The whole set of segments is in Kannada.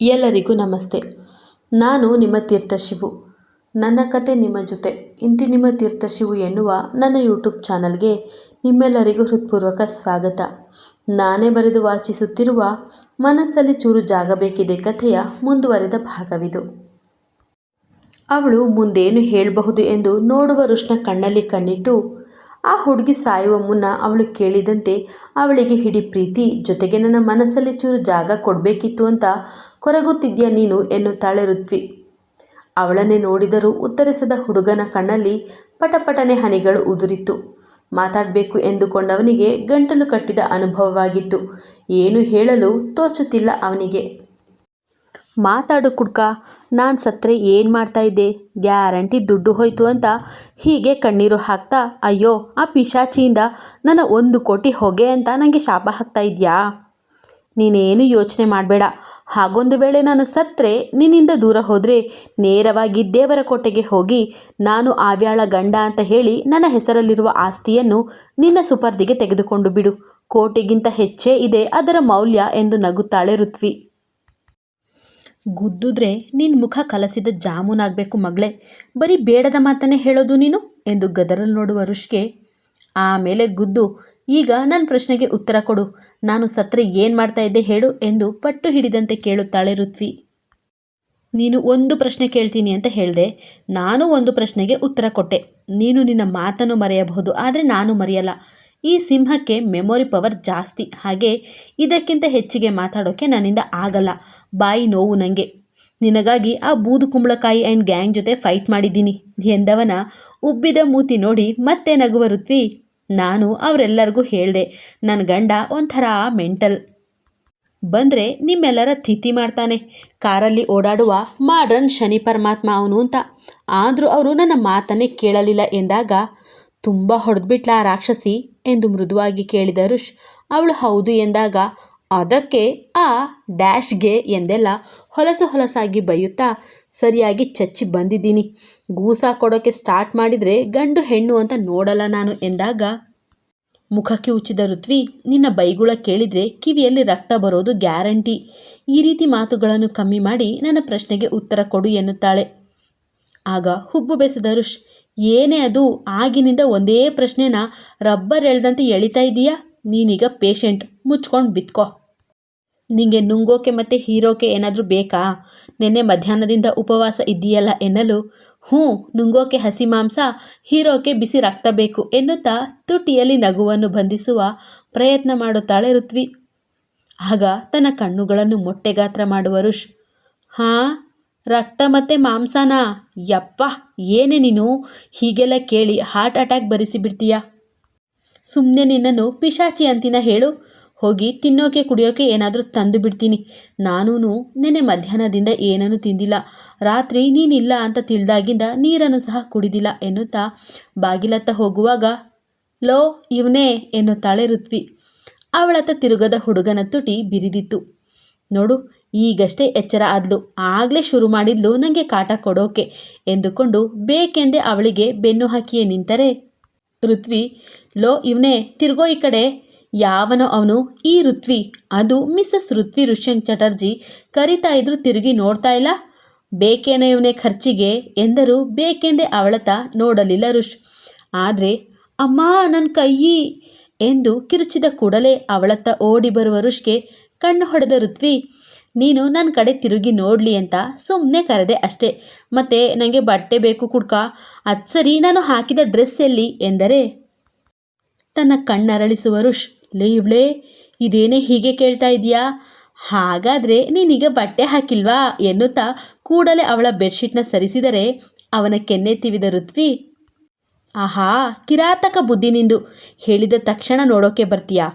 ಎಲ್ಲರಿಗೂ ನಮಸ್ತೆ. ನಾನು ನಿಮ್ಮ ತೀರ್ಥಶಿವು ನನ್ನ ಕತೆ ನಿಮ್ಮ ಜೊತೆ. ಇಂತಿ ನಿಮ್ಮ ತೀರ್ಥಶಿವು ಎನ್ನುವ ನನ್ನ ಯೂಟ್ಯೂಬ್ ಚಾನಲ್ಗೆ ನಿಮ್ಮೆಲ್ಲರಿಗೂ ಹೃತ್ಪೂರ್ವಕ ಸ್ವಾಗತ. ನಾನೇ ಬರೆದು ವಾಚಿಸುತ್ತಿರುವ ಮನಸ್ಸಲ್ಲಿ ಚೂರು ಜಾಗಬೇಕಿದೆ ಕಥೆಯ ಮುಂದುವರೆದ ಭಾಗವಿದು. ಅವಳು ಮುಂದೇನು ಹೇಳಬಹುದು ಎಂದು ನೋಡುವ ರುಷ್ಣ ಕಣ್ಣಲ್ಲಿ ಕಣ್ಣಿಟ್ಟು ಆ ಹುಡುಗಿ ಸಾಯುವ ಮುನ್ನ ಅವಳು ಕೇಳಿದಂತೆ, ಅವಳಿಗೆ ಹಿಡಿ ಪ್ರೀತಿ, ಜೊತೆಗೆ ನನ್ನ ಮನಸ್ಸಲ್ಲಿ ಚೂರು ಜಾಗ ಕೊಡಬೇಕಿತ್ತು ಅಂತ ಕೊರಗುತ್ತಿದ್ಯಾ ನೀನು? ಎನ್ನುತ್ತಾಳೆ ಋತ್ವಿ. ಅವಳನ್ನೇ ನೋಡಿದರೂ ಉತ್ತರಿಸದ ಹುಡುಗನ ಕಣ್ಣಲ್ಲಿ ಪಟಪಟನೆ ಹನಿಗಳು ಉದುರಿತು ಮಾತಾಡಬೇಕು ಎಂದುಕೊಂಡವನಿಗೆ ಗಂಟಲು ಕಟ್ಟಿದ ಅನುಭವವಾಗಿತ್ತು. ಏನು ಹೇಳಲು ತೋಚುತ್ತಿಲ್ಲ ಅವನಿಗೆ. ಮಾತಾಡು ಕುಡ್ಕ, ನಾನು ಸತ್ತರೆ ಏನು ಮಾಡ್ತಾ ಇದ್ದೆ? ಗ್ಯಾರಂಟಿ ದುಡ್ಡು ಹೋಯ್ತು ಅಂತ ಹೀಗೆ ಕಣ್ಣೀರು ಹಾಕ್ತಾ, ಅಯ್ಯೋ, ಆ ಪಿಶಾಚಿಯಿಂದ ನನ್ನ ಒಂದು ಕೋಟಿ ಹೊಗೆ ಅಂತ ನನಗೆ ಶಾಪ ಹಾಕ್ತಾ ಇದೆಯಾ? ನೀನೇನು ಯೋಚನೆ ಮಾಡಬೇಡ. ಹಾಗೊಂದು ವೇಳೆ ನಾನು ಸತ್ತರೆ ನಿನ್ನಿಂದ ದೂರ ಹೋದರೆ ನೇರವಾಗಿ ದೇವರ ಕೋಟೆಗೆ ಹೋಗಿ ನಾನು ಆವ್ಯಾಳ ಗಂಡ ಅಂತ ಹೇಳಿ ನನ್ನ ಹೆಸರಲ್ಲಿರುವ ಆಸ್ತಿಯನ್ನು ನಿನ್ನ ಸುಪರ್ದಿಗೆ ತೆಗೆದುಕೊಂಡು ಬಿಡು. ಕೋಟಿಗಿಂತ ಹೆಚ್ಚೇ ಇದೆ ಅದರ ಮೌಲ್ಯ ಎಂದು ನಗುತ್ತಾಳೆ ಋತ್ವಿ. ಗುದ್ದುದ್ರೆ ನಿನ್ನ ಮುಖ ಕಲಸಿದ ಜಾಮೂನಾಗಬೇಕು ಮಗಳೇ. ಬರೀ ಬೇಡದ ಮಾತನ್ನೇ ಹೇಳೋದು ನೀನು? ಎಂದು ಗದರಲ್ ನೋಡುವ ಋಷಿಗೆ ಆಮೇಲೆ ಗುದ್ದು, ಈಗ ನನ್ನ ಪ್ರಶ್ನೆಗೆ ಉತ್ತರ ಕೊಡು. ನಾನು ಸತ್ರೆ ಏನು ಮಾಡ್ತಾ ಇದ್ದೆ ಹೇಳು ಎಂದು ಪಟ್ಟು ಹಿಡಿದಂತೆ ಕೇಳುತ್ತಾಳೆ ಋತ್ವಿ. ನೀನು ಒಂದು ಪ್ರಶ್ನೆ ಕೇಳ್ತೀನಿ ಅಂತ ಹೇಳಿದೆ. ನಾನು ಒಂದು ಪ್ರಶ್ನೆಗೆ ಉತ್ತರ ಕೊಟ್ಟೆ. ನೀನು ನಿನ್ನ ಮಾತನ್ನು ಮರೆಯಬಹುದು, ಆದರೆ ನಾನು ಮರೆಯಲ್ಲ. ಈ ಸಿಂಹಕ್ಕೆ ಮೆಮೊರಿ ಪವರ್ ಜಾಸ್ತಿ. ಹಾಗೆ ಇದಕ್ಕಿಂತ ಹೆಚ್ಚಿಗೆ ಮಾತಾಡೋಕ್ಕೆ ನನ್ನಿಂದ ಆಗಲ್ಲ. ಬಾಯಿ ನೋವು ನನಗೆ ನಿನಗಾಗಿ ಆ ಬೂದು ಕುಂಬಳಕಾಯಿ ಆ್ಯಂಡ್ ಗ್ಯಾಂಗ್ ಜೊತೆ ಫೈಟ್ ಮಾಡಿದ್ದೀನಿ ಎಂದವನ ಉಬ್ಬಿದ ಮೂತಿ ನೋಡಿ ಮತ್ತೆ ನಗುವ ಋತ್ವಿ, ನಾನು ಅವರೆಲ್ಲರಿಗೂ ಹೇಳಿದೆ ನನ್ನ ಗಂಡ ಒಂಥರ ಮೆಂಟಲ್ ಬಂದರೆ ನಿಮ್ಮೆಲ್ಲರ ತಿಥಿ ಮಾಡ್ತಾನೆ. ಕಾರಲ್ಲಿ ಓಡಾಡುವ ಮಾಡ್ರನ್ ಶನಿ ಪರಮಾತ್ಮ ಅವನು ಅಂತ. ಆದರೂ ಅವರು ನನ್ನ ಮಾತನ್ನೇ ಕೇಳಲಿಲ್ಲ ಎಂದಾಗ ತುಂಬ ಹೊಡೆದ್ಬಿಟ್ಲ ರಾಕ್ಷಸಿ. ಎಂದು ಮೃದುವಾಗಿ ಕೇಳಿದ ಋಷ್, ಅವಳು ಹೌದು ಎಂದಾಗ, ಅದಕ್ಕೆ ಆ ಡ್ಯಾಶ್ಗೆ ಎಂದೆಲ್ಲ ಹೊಲಸು ಹೊಲಸಾಗಿ ಬೈಯುತ್ತಾ, ಸರಿಯಾಗಿ ಚಚ್ಚಿ ಬಂದಿದ್ದೀನಿ. ಗೂಸ ಕೊಡೋಕ್ಕೆ ಸ್ಟಾರ್ಟ್ ಮಾಡಿದರೆ ಗಂಡು ಹೆಣ್ಣು ಅಂತ ನೋಡಲ್ಲ ನಾನು ಎಂದಾಗ, ಮುಖಕ್ಕೆ ಉಚ್ಚಿದ ಋತ್ವಿ, ನಿನ್ನ ಬೈಗುಳ ಕೇಳಿದರೆ ಕಿವಿಯಲ್ಲಿ ರಕ್ತ ಬರೋದು ಗ್ಯಾರಂಟಿ. ಈ ರೀತಿ ಮಾತುಗಳನ್ನು ಕಮ್ಮಿ ಮಾಡಿ ನನ್ನ ಪ್ರಶ್ನೆಗೆ ಉತ್ತರ ಕೊಡು ಎನ್ನುತ್ತಾಳೆ. ಆಗ ಹುಬ್ಬು ಬೆಸೆದ ಋಷ್, ಏನೇ ಅದು ಆಗಿನಿಂದ ಒಂದೇ ಪ್ರಶ್ನೆನ ರಬ್ಬರ್ ಎಳ್ದಂತೆ ಎಳಿತಾ ಇದೀಯಾ? ನೀನೀಗ ಪೇಷಂಟ್, ಮುಚ್ಕೊಂಡು ಬಿತ್ಕೋ. ನಿಂಗೆ ನುಂಗೋಕೆ ಮತ್ತು ಹೀರೋಕೆ ಏನಾದರೂ ಬೇಕಾ? ನಿನ್ನೆ ಮಧ್ಯಾಹ್ನದಿಂದ ಉಪವಾಸ ಇದೆಯಲ್ಲ ಎನ್ನಲು? ಹ್ಞೂ, ನುಂಗೋಕೆ ಹಸಿ ಮಾಂಸ, ಹೀರೋಕೆ ಬಿಸಿ ರಕ್ತ ಬೇಕು ಎನ್ನುತ್ತಾ ತುಟಿಯಲ್ಲಿ ನಗುವನ್ನು ಬಂಧಿಸುವ ಪ್ರಯತ್ನ ಮಾಡುತ್ತಾಳೆ ಋತ್ವಿ. ಆಗ ತನ್ನ ಕಣ್ಣುಗಳನ್ನು ಮೊಟ್ಟೆಗಾತ್ರ ಮಾಡುವ ಋಷ್, ಹಾಂ? ರಕ್ತ ಮತ್ತು ಮಾಂಸನಾ. ಯಪ್ಪ, ಏನೇ ನೀನು? ಹೀಗೆಲ್ಲ ಕೇಳಿ ಹಾರ್ಟ್ ಅಟ್ಯಾಕ್ ಬರಿಸಿಬಿಡ್ತೀಯ? ಸುಮ್ಮನೆ ನಿನ್ನನ್ನು ಪಿಶಾಚಿ ಅಂತಿನ ಹೇಳು. ಹೋಗಿ ತಿನ್ನೋಕೆ ಕುಡಿಯೋಕೆ ಏನಾದರೂ ತಂದು ಬಿಡ್ತೀನಿ. ನಾನೂ ನೆನೆ ಮಧ್ಯಾಹ್ನದಿಂದ ಏನನ್ನು ತಿಂದಿಲ್ಲ. ರಾತ್ರಿ ನೀನಿಲ್ಲ ಅಂತ ತಿಳಿದಾಗಿಂದ ನೀರನ್ನು ಸಹ ಕುಡಿದಿಲ್ಲ ಎನ್ನುತ್ತಾ ಬಾಗಿಲತ್ತ ಹೋಗುವಾಗ, ಲೋ, ಇವನೇ ಎನ್ನುತ್ತಾಳೆ ಋತ್ವಿ. ಅವಳತ್ತ ತಿರುಗದ ಹುಡುಗನ ತುಟಿ ಬಿರಿದಿತ್ತು. ನೋಡು, ಈಗಷ್ಟೇ ಎಚ್ಚರ ಆದ್ಲು. ಆಗಲೇ ಶುರು ಮಾಡಿದ್ಲು ನನಗೆ ಕಾಟ ಕೊಡೋಕೆ ಎಂದುಕೊಂಡು ಬೇಕೆಂದೇ ಅವಳಿಗೆ ಬೆನ್ನು ಹಾಕಿಯೇ ನಿಂತರೆ. ಋತ್ವಿ, ಲೋ ಇವನೇ, ತಿರುಗೋ ಈ ಕಡೆ. ಯಾವನೋ ಅವನು, ಈ ಋತ್ವಿ. ಅದು ಮಿಸ್ಸಸ್ ಋತ್ವಿ ಋಷ್ಯಂಕ್ ಚಟರ್ಜಿ ಕರಿತಾ ಇದ್ರು ತಿರುಗಿ ನೋಡ್ತಾ ಇಲ್ಲ. ಬೇಕೇನೋ ಇವನೇ ಖರ್ಚಿಗೆ ಎಂದರೂ ಬೇಕೆಂದೇ ಅವಳತ ನೋಡಲಿಲ್ಲ ಋಷ್ ಆದರೆ, ಅಮ್ಮ ನನ್ನ ಕೈಯಿ ಎಂದು ಕಿರುಚಿದ ಕೂಡಲೇ ಅವಳತ್ತ ಓಡಿ ಬರುವ ಋಷ್ಗೆ ಕಣ್ಣು ಹೊಡೆದ ಋತ್ವಿ, ನೀನು ನನ್ನ ಕಡೆ ತಿರುಗಿ ನೋಡಲಿ ಅಂತ ಸುಮ್ಮನೆ ಕರೆದೆ ಅಷ್ಟೇ. ಮತ್ತೆ ನನಗೆ ಬಟ್ಟೆ ಬೇಕು ಕುಡ್ಕ, ಅದು ಸರಿ ನಾನು ಹಾಕಿದ ಡ್ರೆಸ್ ಎಲ್ಲಿ? ಎಂದರೆ, ತನ್ನ ಕಣ್ಣರಳಿಸುವ ಋಷ್ ಲೇ ಇವಳೇ, ಇದೇನೇ ಹೀಗೆ ಕೇಳ್ತಾ ಇದೆಯಾ ಹಾಗಾದರೆ ನೀನೀಗ ಬಟ್ಟೆ ಹಾಕಿಲ್ವಾ? ಎನ್ನುತ್ತಾ ಕೂಡಲೇ ಅವಳ ಬೆಡ್ಶೀಟ್ನ ಸರಿಸಿದರೆ ಅವನ ಕೆನ್ನೆ ತಿವಿದ ಋತ್ವಿ, ಆಹಾ ಕಿರಾತಕ ಬುದ್ಧಿ ನಿಂದು. ಹೇಳಿದ ತಕ್ಷಣ ನೋಡೋಕೆ ಬರ್ತೀಯಾ?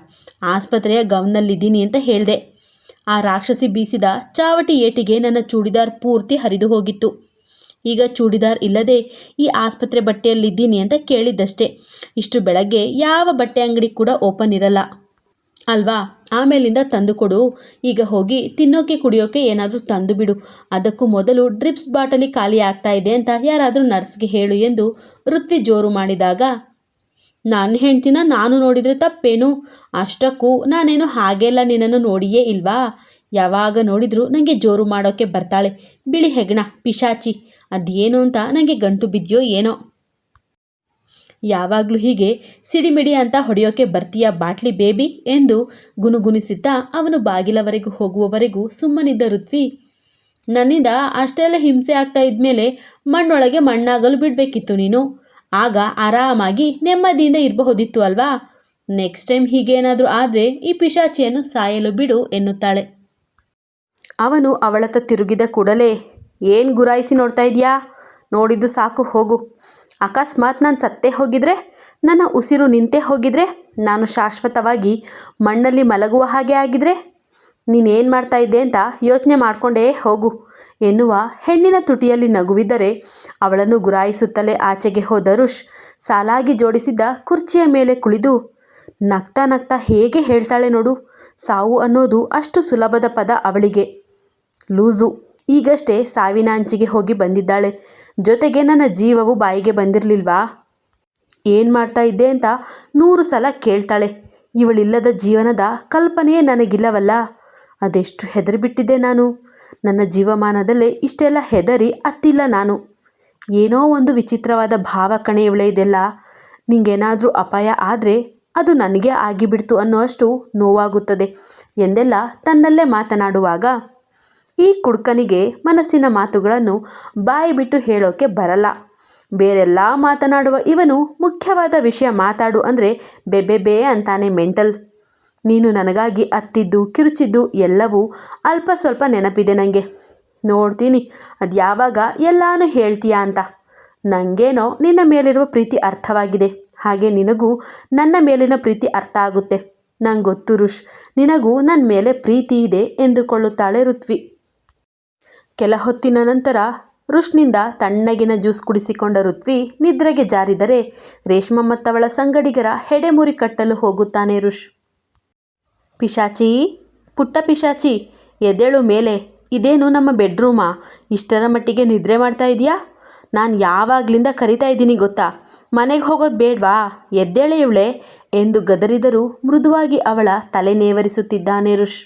ಆಸ್ಪತ್ರೆಯ ಗಮ್ನಲ್ಲಿದ್ದೀನಿ ಅಂತ ಹೇಳಿದೆ. ಆ ರಾಕ್ಷಸಿ ಬೀಸಿದ ಚಾವಟಿ ಏಟಿಗೆ ನನ್ನ ಚೂಡಿದಾರ್ ಪೂರ್ತಿ ಹರಿದು ಹೋಗಿತ್ತು. ಈಗ ಚೂಡಿದಾರ್ ಇಲ್ಲದೆ ಈ ಆಸ್ಪತ್ರೆ ಬಟ್ಟೆಯಲ್ಲಿದ್ದೀನಿ ಅಂತ ಕೇಳಿದ್ದಷ್ಟೇ. ಇಷ್ಟು ಬೆಳಗ್ಗೆ ಯಾವ ಬಟ್ಟೆ ಅಂಗಡಿ ಕೂಡ ಓಪನ್ ಇರಲ್ಲ. ಅಲ್ವಾ? ಆಮೇಲಿಂದ ತಂದುಕೊಡು ಈಗ ಹೋಗಿ ತಿನ್ನೋಕೆ ಕುಡಿಯೋಕೆ ಏನಾದರೂ ತಂದು ಬಿಡು. ಅದಕ್ಕೂ ಮೊದಲು ಡ್ರಿಪ್ಸ್ ಬಾಟಲಿ ಖಾಲಿ ಆಗ್ತಾ ಇದೆ ಅಂತ ಯಾರಾದರೂ ನರ್ಸ್ಗೆ ಹೇಳು ಎಂದು ಋತ್ವಿ ಜೋರು ಮಾಡಿದಾಗ ನನ್ನ ಹೆಂಡ್ತಿನ ನಾನು ನೋಡಿದರೆ ತಪ್ಪೇನು? ಅಷ್ಟಕ್ಕೂ ನಾನೇನು ಹಾಗೆಲ್ಲ ನಿನ್ನನ್ನು ನೋಡಿಯೇ ಇಲ್ವಾ? ಯಾವಾಗ ನೋಡಿದರೂ ನನಗೆ ಜೋರು ಮಾಡೋಕ್ಕೆ ಬರ್ತಾಳೆ. ಬಿಳಿ ಹೆಗಣ, ಪಿಶಾಚಿ, ಅದೇನು ಅಂತ ನನಗೆ ಗಂಟು ಬಿದ್ಯೋ ಏನೋ? ಯಾವಾಗಲೂ ಹೀಗೆ ಸಿಡಿಮಿಡಿ ಅಂತ ಹೊಡೆಯೋಕೆ ಬರ್ತೀಯ ಬಾಟ್ಲಿ ಬೇಬಿ? ಎಂದು ಗುನುಗುಣಿಸುತ್ತಾ ಅವನು ಬಾಗಿಲವರೆಗೂ ಹೋಗುವವರೆಗೂ ಸುಮ್ಮನಿದ್ದ ಋತ್ವಿ. ನನ್ನಿಂದ ಅಷ್ಟೆಲ್ಲ ಹಿಂಸೆ ಆಗ್ತಾ ಇದ್ಮೇಲೆ ಮಣ್ಣೊಳಗೆ ಮಣ್ಣಾಗಲು ಬಿಡಬೇಕಿತ್ತು ನೀನು. ಆಗ ಆರಾಮಾಗಿ ನೆಮ್ಮದಿಯಿಂದ ಇರಬಹುದಿತ್ತು ಅಲ್ವಾ? ನೆಕ್ಸ್ಟ್ ಟೈಮ್ ಹೀಗೇನಾದರೂ ಆದರೆ ಈ ಪಿಶಾಚಿಯನ್ನು ಸಾಯಲು ಬಿಡು ಎನ್ನುತ್ತಾಳೆ. ಅವನು ಅವಳತ್ತ ತಿರುಗಿದ ಕೂಡಲೇ, ಏನು ಗುರಾಯಿಸಿ ನೋಡ್ತಾ ಇದೆಯಾ? ನೋಡಿದ್ದು ಸಾಕು, ಹೋಗು. ಅಕಸ್ಮಾತ್ ನಾನು ಸತ್ತೇ ಹೋಗಿದ್ರೆ, ನನ್ನ ಉಸಿರು ನಿಂತೇ ಹೋಗಿದ್ರೆ, ನಾನು ಶಾಶ್ವತವಾಗಿ ಮಣ್ಣಲ್ಲಿ ಮಲಗುವ ಹಾಗೆ ಆಗಿದ್ರೆ ನೀನೇನು ಮಾಡ್ತಾ ಇದ್ದೆ ಅಂತ ಯೋಚನೆ ಮಾಡಿಕೊಂಡೇ ಹೋಗು ಎನ್ನುವ ಹೆಣ್ಣಿನ ತುಟಿಯಲ್ಲಿ ನಗುವಿದ್ದರೆ ಅವಳನ್ನು ಗುರಾಯಿಸುತ್ತಲೇ ಆಚೆಗೆ ಹೋದ ರುಷ್ ಸಾಲಾಗಿ ಜೋಡಿಸಿದ್ದ ಕುರ್ಚಿಯ ಮೇಲೆ ಕುಳಿದು ನಗ್ತಾ ನಗ್ತಾ ಹೇಗೆ ಹೇಳ್ತಾಳೆ ನೋಡು, ಸಾವು ಅನ್ನೋದು ಅಷ್ಟು ಸುಲಭದ ಪದ ಅವಳಿಗೆ. ಲೂಸು ಈಗಷ್ಟೇ ಸಾವಿನ ಅಂಚಿಗೆ ಹೋಗಿ ಬಂದಿದ್ದಾಳೆ, ಜೊತೆಗೆ ನನ್ನ ಜೀವವು ಬಾಯಿಗೆ ಬಂದಿರಲಿಲ್ವಾ? ಏನು ಮಾಡ್ತಾ ಇದ್ದೆ ಅಂತ ನೂರು ಸಲ ಕೇಳ್ತಾಳೆ, ಇವಳಿಲ್ಲದ ಜೀವನದ ಕಲ್ಪನೆಯೇ ನನಗಿಲ್ಲವಲ್ಲ. ಅದೆಷ್ಟು ಹೆದರಿಬಿಟ್ಟಿದ್ದೆ ನಾನು? ನನ್ನ ಜೀವಮಾನದಲ್ಲೇ ಇಷ್ಟೆಲ್ಲ ಹೆದರಿ ಅತ್ತಿಲ್ಲ ನಾನು. ಏನೋ ಒಂದು ವಿಚಿತ್ರವಾದ ಭಾವ ಕಣೆ ಇವಳೆ ಇದೆಲ್ಲ. ನಿಂಗೇನಾದರೂ ಅಪಾಯ ಆದರೆ ಅದು ನನಗೆ ಆಗಿಬಿಡ್ತು ಅನ್ನೋಷ್ಟು ನೋವಾಗುತ್ತದೆ ಎಂದೆಲ್ಲ ತನ್ನಲ್ಲೇ ಮಾತನಾಡುವಾಗ ಈ ಕುಡ್ಕನಿಗೆ ಮನಸ್ಸಿನ ಮಾತುಗಳನ್ನು ಬಾಯಿ ಬಿಟ್ಟು ಹೇಳೋಕೆ ಬರಲ್ಲ. ಬೇರೆಲ್ಲ ಮಾತನಾಡುವ ಇವನು ಮುಖ್ಯವಾದ ವಿಷಯ ಮಾತಾಡು ಅಂದರೆ ಬೆಬೆಬೇ ಅಂತಾನೆ ಮೆಂಟಲ್. ನೀನು ನನಗಾಗಿ ಅತ್ತಿದ್ದು, ಕಿರುಚಿದ್ದು ಎಲ್ಲವೂ ಅಲ್ಪ ಸ್ವಲ್ಪ ನೆನಪಿದೆ ನನಗೆ ನೋಡ್ತೀನಿ, ಅದು ಯಾವಾಗ ಎಲ್ಲಾನು ಹೇಳ್ತೀಯಾ ಅಂತ. ನನಗೇನೋ ನಿನ್ನ ಮೇಲಿರುವ ಪ್ರೀತಿ ಅರ್ಥವಾಗಿದೆ. ಹಾಗೆ ನಿನಗೂ ನನ್ನ ಮೇಲಿನ ಪ್ರೀತಿ ಅರ್ಥ ಆಗುತ್ತೆ. ನಂಗೆ ಗೊತ್ತು ರುಷ್ ನಿನಗೂ ನನ್ನ ಮೇಲೆ ಪ್ರೀತಿ ಇದೆ ಎಂದುಕೊಳ್ಳುತ್ತಾಳೆ ಋತ್ವಿ. ಕೆಲ ಹೊತ್ತಿನ ನಂತರ ರುಷ್ನಿಂದ ತಣ್ಣಗಿನ ಜ್ಯೂಸ್ ಕುಡಿಸಿಕೊಂಡ ಋತ್ವಿ ನಿದ್ರೆಗೆ ಜಾರಿದರೆ ರೇಷ್ಮಮ್ಮತ್ತವಳ ಸಂಗಡಿಗರ ಹೆಡೆಮುರಿ ಕಟ್ಟಲು ಹೋಗುತ್ತಾನೆ ರುಷ್ ಪಿಶಾಚಿ, ಪುಟ್ಟ ಪಿಶಾಚಿ ಎದ್ದೇಳು ಮೇಲೆ ಇದೇನು ನಮ್ಮ ಬೆಡ್ರೂಮಾ? ಇಷ್ಟರ ಮಟ್ಟಿಗೆ ನಿದ್ರೆ ಮಾಡ್ತಾ ಇದೆಯಾ? ನಾನು ಯಾವಾಗಲಿಂದ ಕರಿತಾ ಇದ್ದೀನಿ ಗೊತ್ತಾ? ಮನೆಗೆ ಹೋಗೋದು ಬೇಡ್ವಾ? ಎದ್ದೇಳೆ ಇವಳೆ ಎಂದು ಗದರಿದರೂ ಮೃದುವಾಗಿ ಅವಳ ತಲೆ ನೇವರಿಸುತ್ತಿದ್ದಾನೆ ರುಷ್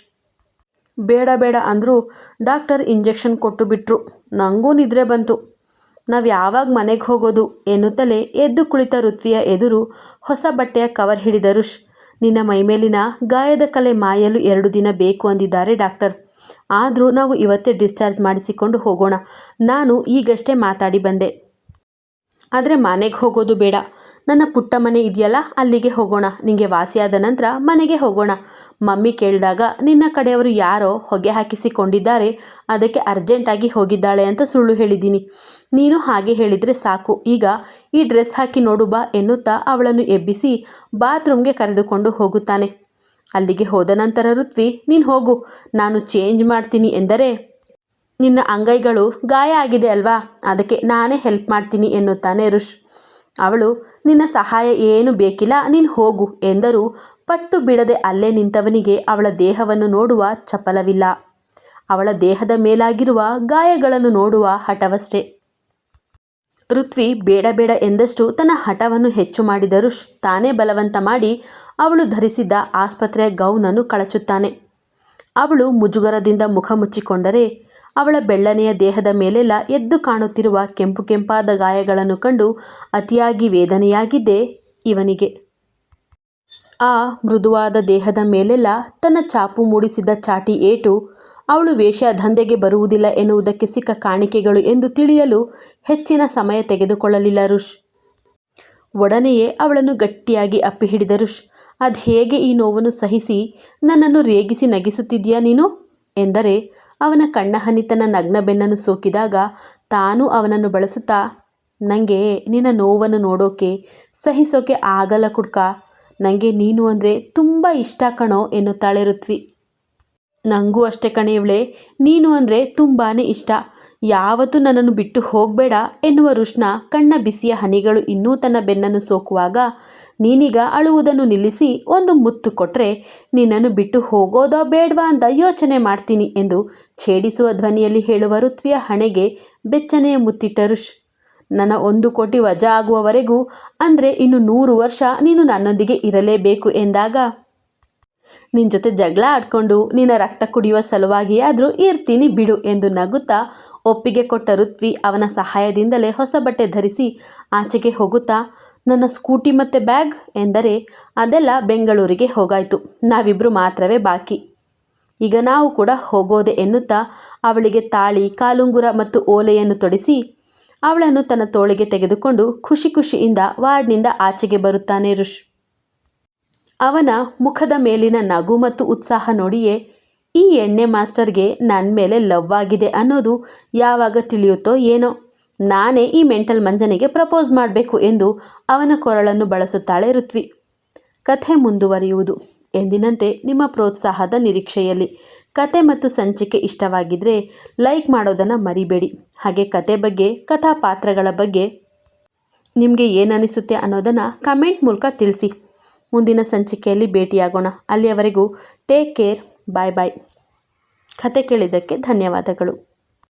ಬೇಡ ಬೇಡ ಅಂದರೂ ಡಾಕ್ಟರ್ ಇಂಜೆಕ್ಷನ್ ಕೊಟ್ಟು ಬಿಟ್ರು ನನಗೂ ನಿದ್ರೆ ಬಂತು. ನಾವು ಯಾವಾಗ ಮನೆಗೆ ಹೋಗೋದು ಎನ್ನುತ್ತಲೇ ಎದ್ದು ಕುಳಿತ ಋತ್ವಿಯ ಎದುರು ಹೊಸ ಬಟ್ಟೆಯ ಕವರ್ ಹಿಡಿದ ರುಷ್ ನಿನ್ನ ಮೈಮೇಲಿನ ಗಾಯದ ಕಲೆ ಮಾಯಲು ಎರಡು ದಿನ ಬೇಕು ಅಂದಿದ್ದಾರೆ ಡಾಕ್ಟರ್. ಆದರೂ ನಾವು ಇವತ್ತೇ ಡಿಸ್ಚಾರ್ಜ್ ಮಾಡಿಸಿಕೊಂಡು ಹೋಗೋಣ. ನಾನು ಈಗಷ್ಟೇ ಮಾತಾಡಿ ಬಂದೆ. ಆದರೆ ಮನೆಗೆ ಹೋಗೋದು ಬೇಡ. ನನ್ನ ಪುಟ್ಟ ಮನೆ ಇದೆಯಲ್ಲ, ಅಲ್ಲಿಗೆ ಹೋಗೋಣ. ನಿಂಗೆ ವಾಸಿಯಾದ ನಂತರ ಮನೆಗೆ ಹೋಗೋಣ. ಮಮ್ಮಿ ಕೇಳಿದಾಗ, ನಿನ್ನ ಕಡೆಯವರು ಯಾರೋ ಹೊಗೆ ಹಾಕಿಸಿಕೊಂಡಿದ್ದಾರೆ, ಅದಕ್ಕೆ ಅರ್ಜೆಂಟಾಗಿ ಹೋಗಿದ್ದಾಳೆ ಅಂತ ಸುಳ್ಳು ಹೇಳಿದ್ದೀನಿ. ನೀನು ಹಾಗೆ ಹೇಳಿದರೆ ಸಾಕು. ಈಗ ಈ ಡ್ರೆಸ್ ಹಾಕಿ ನೋಡು ಬಾ ಎನ್ನುತ್ತಾ ಅವಳನ್ನು ಎಬ್ಬಿಸಿ ಬಾತ್ರೂಮ್ಗೆ ಕರೆದುಕೊಂಡು ಹೋಗುತ್ತಾನೆ. ಅಲ್ಲಿಗೆ ಹೋದ ನಂತರ ಋತ್ವಿ, ನೀನು ಹೋಗು. ನಾನು ಚೇಂಜ್ ಮಾಡ್ತೀನಿ ಎಂದರೆ, ನಿನ್ನ ಅಂಗೈಗಳು ಗಾಯ ಆಗಿದೆ ಅಲ್ವಾ? ಅದಕ್ಕೆ ನಾನೇ ಹೆಲ್ಪ್ ಮಾಡ್ತೀನಿ ಎನ್ನುತ್ತಾನೆ ಋಷ್. ಅವಳು, ನಿನ್ನ ಸಹಾಯ ಏನು ಬೇಕಿಲ್ಲ, ನೀನು ಹೋಗು ಎಂದರು, ಪಟ್ಟು ಬಿಡದೆ ಅಲ್ಲೇ ನಿಂತವನಿಗೆ ಅವಳ ದೇಹವನ್ನು ನೋಡುವ ಚಪಲವಿಲ್ಲ. ಅವಳ ದೇಹದ ಮೇಲಾಗಿರುವ ಗಾಯಗಳನ್ನು ನೋಡುವ ಹಠವಷ್ಟೇ. ಋತ್ವಿ ಬೇಡ ಬೇಡ ಎಂದಷ್ಟು ತನ್ನ ಹಠವನ್ನು ಹೆಚ್ಚು ಮಾಡಿದರು ತಾನೇ ಬಲವಂತ ಮಾಡಿ ಅವಳು ಧರಿಸಿದ್ದ ಆಸ್ಪತ್ರೆಯ ಗೌನನ್ನು ಕಳಚುತ್ತಾನೆ. ಅವಳು ಮುಜುಗರದಿಂದ ಮುಖ ಮುಚ್ಚಿಕೊಂಡರೆ ಅವಳ ಬೆಳ್ಳನೆಯ ದೇಹದ ಮೇಲೆಲ್ಲ ಎದ್ದು ಕಾಣುತ್ತಿರುವ ಕೆಂಪು ಕೆಂಪಾದ ಗಾಯಗಳನ್ನು ಕಂಡು ಅತಿಯಾಗಿ ವೇದನೆಯಾಗಿದ್ದೆ ಇವನಿಗೆ. ಆ ಮೃದುವಾದ ದೇಹದ ಮೇಲೆಲ್ಲ ತನ್ನ ಚಾಪು ಮೂಡಿಸಿದ ಚಾಟಿ ಏಟು, ಅವಳು ವೇಷ ದಂಧೆಗೆ ಬರುವುದಿಲ್ಲ ಎನ್ನುವುದಕ್ಕೆ ಸಿಕ್ಕ ಕಾಣಿಕೆಗಳು ಎಂದು ತಿಳಿಯಲು ಹೆಚ್ಚಿನ ಸಮಯ ತೆಗೆದುಕೊಳ್ಳಲಿಲ್ಲ ರುಷ್ ಒಡನೆಯೇ ಅವಳನ್ನು ಗಟ್ಟಿಯಾಗಿ ಅಪ್ಪಿ ಹಿಡಿದ ರುಷ್ ಅದು ಹೇಗೆ ಈ ನೋವನ್ನು ಸಹಿಸಿ ನನ್ನನ್ನು ರೇಗಿಸಿ ನಗಿಸುತ್ತಿದ್ದೀಯಾ ನೀನು? ಎಂದರೆ ಅವನ ಕಣ್ಣ ಹನಿತನ ನಗ್ನ ಬೆನ್ನನ್ನು ಸೋಕಿದಾಗ ತಾನೂ ಅವನನ್ನು ಬಳಸುತ್ತಾ ನನಗೆ ನಿನ್ನ ನೋವನ್ನು ನೋಡೋಕೆ, ಸಹಿಸೋಕೆ ಆಗಲ್ಲ ಕುಡ್ಕ. ನನಗೆ ನೀನು ಅಂದರೆ ತುಂಬ ಇಷ್ಟ ಕಣೋ, ಎನ್ನುತ್ತಾಳೆ ಋತ್ವಿ. ನನಗೂ ಅಷ್ಟೇ ಕಣೆ ಇವಳೆ. ನೀನು ಅಂದರೆ ತುಂಬಾ ಇಷ್ಟ. ಯಾವತ್ತೂ ನನ್ನನ್ನು ಬಿಟ್ಟು ಹೋಗಬೇಡ ಎನ್ನುವ ರುಷ್ಣ ಕಣ್ಣ ಬಿಸಿಯ ಹನಿಗಳು ಇನ್ನೂ ತನ್ನ ಬೆನ್ನನ್ನು ಸೋಕುವಾಗ, ನೀನೀಗ ಅಳುವುದನ್ನು ನಿಲ್ಲಿಸಿ ಒಂದು ಮುತ್ತು ಕೊಟ್ಟರೆ ನಿನ್ನನ್ನು ಬಿಟ್ಟು ಹೋಗೋದೋ ಬೇಡವಾ ಅಂತ ಯೋಚನೆ ಮಾಡ್ತೀನಿ ಎಂದು ಛೇಡಿಸುವ ಧ್ವನಿಯಲ್ಲಿ ಹೇಳುವ ಋತ್ವಿಯ ಹಣೆಗೆ ಬೆಚ್ಚನೆಯ ಮುತ್ತಿಟ್ಟ ರುಷ್ ನನ್ನ ಒಂದು ಕೋಟಿ ವಜಾ ಆಗುವವರೆಗೂ, ಅಂದರೆ ಇನ್ನು ನೂರು ವರ್ಷ ನೀನು ನನ್ನೊಂದಿಗೆ ಇರಲೇಬೇಕು ಎಂದಾಗ ನಿನ್ನ ಜೊತೆ ಜಗಳ ಆಡ್ಕೊಂಡು ನಿನ್ನ ರಕ್ತ ಕುಡಿಯುವ ಸಲುವಾಗಿ ಆದರೂ ಇರ್ತೀನಿ ಬಿಡು ಎಂದು ನಗುತ್ತಾ ಒಪ್ಪಿಗೆ ಕೊಟ್ಟ ಋತ್ವಿ ಅವನ ಸಹಾಯದಿಂದಲೇ ಹೊಸ ಬಟ್ಟೆ ಧರಿಸಿ ಆಚೆಗೆ ಹೋಗುತ್ತಾ, ನನ್ನ ಸ್ಕೂಟಿ ಮತ್ತು ಬ್ಯಾಗ್? ಎಂದರೆ, ಅದೆಲ್ಲ ಬೆಂಗಳೂರಿಗೆ ಹೋಗಾಯಿತು. ನಾವಿಬ್ಬರು ಮಾತ್ರವೇ ಬಾಕಿ. ಈಗ ನಾವು ಕೂಡ ಹೋಗೋದೆ ಎನ್ನುತ್ತಾ ಅವಳಿಗೆ ತಾಳಿ, ಕಾಲುಂಗುರ ಮತ್ತು ಓಲೆಯನ್ನು ತೊಡಿಸಿ, ಅವಳನ್ನು ತನ್ನ ತೋಳಿಗೆ ತೆಗೆದುಕೊಂಡು ಖುಷಿ ಖುಷಿಯಿಂದ ವಾರ್ಡ್ನಿಂದ ಆಚೆಗೆ ಬರುತ್ತಾನೆ ಋಷ್. ಅವನ ಮುಖದ ಮೇಲಿನ ನಗು ಮತ್ತು ಉತ್ಸಾಹ ನೋಡಿಯೇ, ಈ ಎಣ್ಣೆ ಮಾಸ್ಟರ್ಗೆ ನನ್ನ ಮೇಲೆ ಲವ್ ಆಗಿದೆ ಅನ್ನೋದು ಯಾವಾಗ ತಿಳಿಯುತ್ತೋ ಏನೋ. ನಾನೇ ಈ ಮೆಂಟಲ್ ಮಂಜನಿಗೆ ಪ್ರಪೋಸ್ ಮಾಡಬೇಕು ಎಂದು ಅವನ ಕೊರಳನ್ನು ಬಳಸುತ್ತಾಳೆ ಋತ್ವಿ. ಕಥೆ ಮುಂದುವರಿಯುವುದು. ಎಂದಿನಂತೆ ನಿಮ್ಮ ಪ್ರೋತ್ಸಾಹದ ನಿರೀಕ್ಷೆಯಲ್ಲಿ. ಕತೆ ಮತ್ತು ಸಂಚಿಕೆ ಇಷ್ಟವಾಗಿದ್ದರೆ ಲೈಕ್ ಮಾಡೋದನ್ನು ಮರಿಬೇಡಿ. ಹಾಗೆ ಕತೆ ಬಗ್ಗೆ ಕಥಾ ಪಾತ್ರಗಳ ಬಗ್ಗೆ ನಿಮಗೆ ಏನನಿಸುತ್ತೆ ಅನ್ನೋದನ್ನು ಕಮೆಂಟ್ ಮೂಲಕ ತಿಳಿಸಿ. ಮುಂದಿನ ಸಂಚಿಕೆಯಲ್ಲಿ ಭೇಟಿಯಾಗೋಣ. ಅಲ್ಲಿಯವರೆಗೂ ಟೇಕ್ ಕೇರ್ ಬಾಯ್ ಬಾಯ್ ಕತೆ ಕೇಳಿದ್ದಕ್ಕೆ ಧನ್ಯವಾದಗಳು.